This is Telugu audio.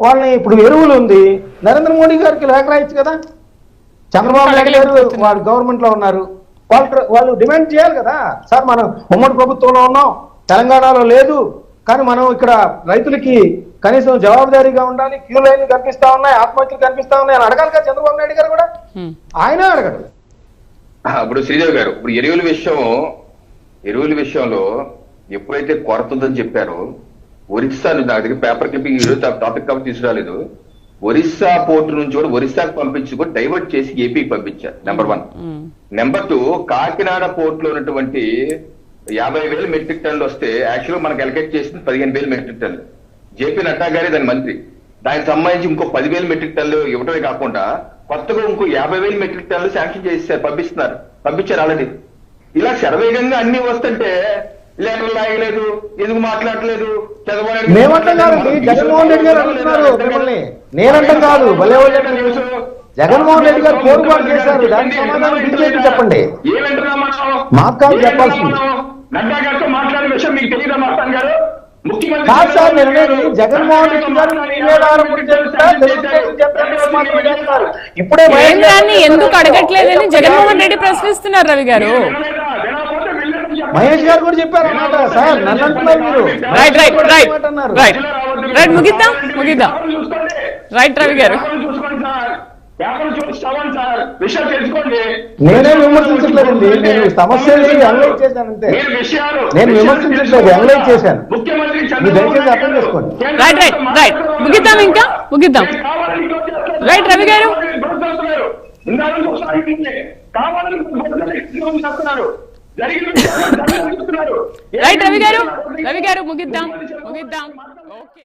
వాళ్ళని ఇప్పుడు ఎరువులు ఉంది. నరేంద్ర మోడీ గారికి లేఖ రాయొచ్చు కదా? చంద్రబాబు నాయుడు గారు వాళ్ళు గవర్నమెంట్లో ఉన్నారు. వాళ్ళు వాళ్ళు డిమాండ్ చేయాలి కదా? సార్ మనం ఉమ్మడి ప్రభుత్వంలో ఉన్నాం. తెలంగాణలో లేదు. కానీ మనం ఇక్కడ రైతులకి కనీసం జవాబుదారీగా ఉండాలి క్యూ లైన్లు కనిపిస్తా ఉన్నాయి ఆత్మహత్యలు కనిపిస్తా ఉన్నాయి అని అడగాలి కదా చంద్రబాబు నాయుడు గారు కూడా. ఆయనే అడగడు. ఇప్పుడు శ్రీదేవి గారు ఇప్పుడు ఎరువుల విషయం ఎరువుల విషయంలో ఎప్పుడైతే కొరత ఉందని చెప్పారో ఒరిస్సా నుంచి నాకు దగ్గర పేపర్ క్లిప్పింగ్ ఈ రోజు టాపిక్ కాబట్టి తీసుకురాలేదు. ఒరిస్సా పోర్టు నుంచి కూడా ఒరిస్సాకు పంపించి కూడా డైవర్ట్ చేసి ఏపీకి పంపించారు number one. Number two Kakinada పోర్ట్లో ఉన్నటువంటి యాభై వేలు మెట్రిక్ టన్నులు వస్తే యాక్చువల్గా మనకు ఎలకెట్ చేసింది పదిహేను వేలు మెట్రిక్ టన్నులు. జేపీ నడ్డా గారే దాని మంత్రి. దానికి సంబంధించి ఇంకో పదివేలు మెట్రిక్ టన్నులు ఇవ్వడమే కాకుండా కొత్తగా ఇంకో యాభై వేలు మెట్రిక్ టన్నులు శాంక్షన్ చేసేసారు పంపిస్తున్నారు. పంపించారు ఆల్రెడీ ఇలా శరవేగంగా అన్ని వస్తుంటే లెటర్ లాగలేదు ఎందుకు మాట్లాడలేదు మేమంటాం కాదండి జగన్మోహన్ రెడ్డి గారు అడుగుతున్నారు మిమ్మల్ని. నేనంటాం కాదు. జగన్మోహన్ రెడ్డి గారు కోరుబాటు చేశారు. దానికి సమాధానం బీజేపీ చెప్పండి. మాకు కాదు చెప్పాల్సింది. నడ్డా గారితో మాట్లాడిన విషయం మీకు తెలియదా మాస్టర్ గారు? కాదు సార్ నేను అనేది జగన్మోహన్ రెడ్డి గారు. ఇప్పుడే ఎందుకు అడగట్లేదని జగన్మోహన్ రెడ్డి ప్రశ్నిస్తున్నారు రవి గారు. మహేష్ గారు కూడా చెప్పారు అన్నమాట సార్ నన్ను అంటున్నారు మీరు. రైట్ రైట్ రైట్ మాట అన్నారు. Right right. ముగిద్దాం ముగిద్దాం. రైట్ రవి గారు. నేనే విమర్శించట్లేదండి నేను సమస్యని అనలైజ్ చేశాను అంతే. మీరు విషయాలు నేను విమర్శించట్లేదు అనలైజ్ చేశాను. ముఖ్యమంత్రి మీరు దయచేసి అర్థం చేసుకోండి. Right right right. ముగిద్దాం ఇంకా? ముగిద్దాం. రైట్, రవి గారు. రైట్ రవి గారు. రవి గారు ముగిద్దాం. ముగిద్దాం. ఓకే